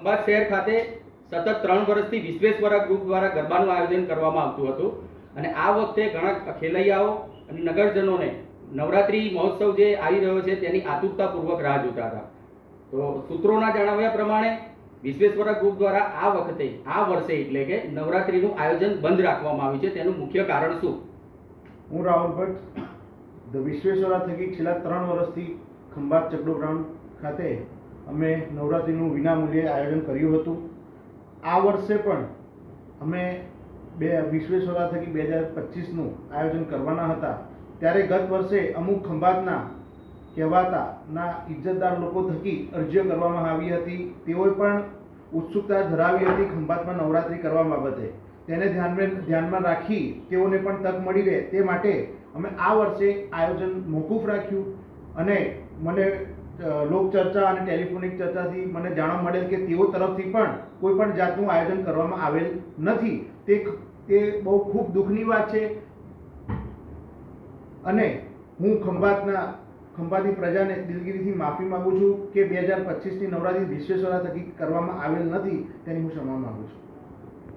ખંભાત શહેર ખાતે સતત ત્રણ વર્ષથી વિશ્વેશ્વર ગ્રુપ દ્વારા ગરબાનું આયોજન કરવામાં આવતું હતું. અને આ વખતે ઘણા ખેલૈયાઓ અને નગરજનોને નવરાત્રી મહોત્સવ જે આવી રહ્યો છે તેની આતુરતાપૂર્વક રાહ જોતા હતા. તો સૂત્રોના જણાવ્યા પ્રમાણે વિશ્વેશ્વર ગ્રુપ દ્વારા આ વખતે, આ વર્ષે એટલે કે નવરાત્રીનું આયોજન બંધ રાખવામાં આવ્યું છે. તેનું મુખ્ય કારણ શું? હું રાહુલ ભટ્ટ, ધ વિશ્વેશ્વરા થકી છેલ્લા ત્રણ વર્ષથી ખંભાત ચકડો ગ્રાઉન્ડ ખાતે અમે નવરાત્રિનું વિનામૂલ્યે આયોજન કર્યું હતું. આ વર્ષે પણ અમે બે વિશ્વેશ્વરા થકી બે હજાર પચીસનું આયોજન કરવાના હતા. ત્યારે ગત વર્ષે અમુક ખંભાતના કહેવાતા ના ઇજ્જતદાર લોકો થકી અરજીઓ કરવામાં આવી હતી. તેઓએ પણ ઉત્સુકતા ધરાવી હતી ખંભાતમાં નવરાત્રિ કરવા બાબતે. તેને ધ્યાનમાં ધ્યાનમાં રાખી તેઓને પણ તક મળી રહે તે માટે અમે આ વર્ષે આયોજન મોકૂફ રાખ્યું અને મને લોકચર્ચા અને ટેલિફોનિક ચર્ચાથી મને જાણવા મળેલ કે તેઓ તરફથી પણ કોઈ પણ જાતનું આયોજન કરવામાં આવેલ નથી. તે તે બહુ ખૂબ દુઃખની વાત છે. અને હું ખંભાતના ખંભાતની પ્રજાને દિલગીરીથી માફી માંગુ છું કે બે હજાર પચીસની નવરાત્રી વિશ્વેશ્વરા થકી કરવામાં આવેલ નથી તેની હું ક્ષમા માગું છું.